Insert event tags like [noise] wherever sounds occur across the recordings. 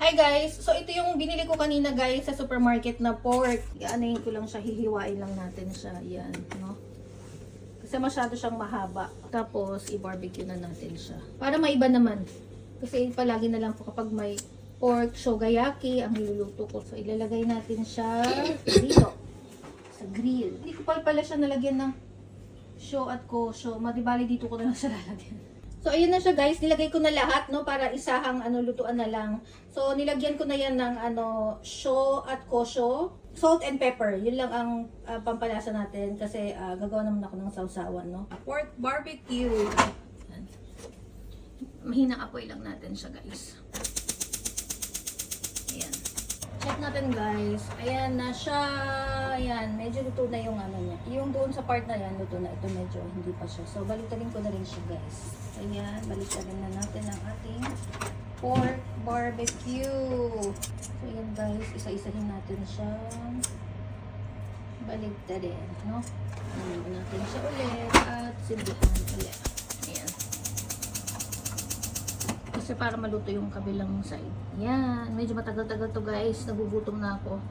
Hi guys! So ito yung binili ko kanina guys sa supermarket na pork. Iaanayin ko lang siya, hihiwain lang natin siya. Yan, no? Kasi masyado siyang mahaba. Tapos i-barbecue na natin siya. Para maiba naman. Kasi palagi na lang po kapag may pork shogayaki ang niluluto ko. So ilalagay natin siya dito sa grill. Hindi ko pa pala siya nalagyan ng show at kosyo. Madibali dito ko na lang siya [laughs] lalagyan. So, ayun na siya guys. Nilagay ko na lahat, no? Para isahang ano, lutuan na lang. So, nilagyan ko na yan ng ano, show at kosyo. Salt and pepper. Yun lang ang ah, pampalasa natin. Kasi ah, gagawa naman ako ng sausawan, no? Pork barbecue. Mahinang apoy lang natin siya guys. Check natin guys. Ayan na siya. Ayan. Medyo luto na yung ano niya. Yung doon sa part na yan, luto na. Ito medyo hindi pa siya. So, baliktarin ko na rin siya guys. Ayan. Baliktarin na natin ang ating pork barbecue. So, ayan guys. Isa-isahin natin siya. Baliktarin. No? Ano natin siya ulit. At silbihan ulit. Ayan. Kasi para maluto yung kabilang side. Yan. Medyo matagal-tagal to guys. Nagugutom na ako.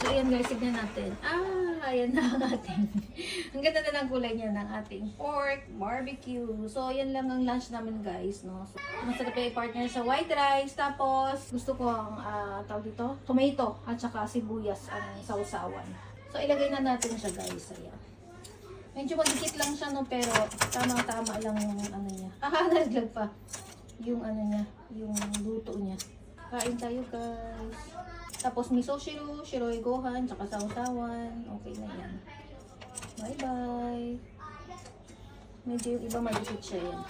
So, ayan guys. Tignan natin. Ah, ayan na ang ating. [laughs] ang ganda na ng kulay niya ng ating pork barbecue. So, ayan lang ang lunch namin guys. No? So, masarap yung partner sa white rice. Tapos, gusto ko ang ah, tawag dito, tomato at saka sibuyas ang sausawan. So, ilagay na natin siya guys. Ayan. Medyo magdikit lang siya no, pero tama-tama lang yung ano niya. [laughs] Ah, nalaglag pa yung ano niya, yung luto niya. Kain tayo guys. Tapos miso shiro, shiroi gohan, tsaka sausawan. Okay na yan. Bye bye. Medyo yung iba malipit siya yan.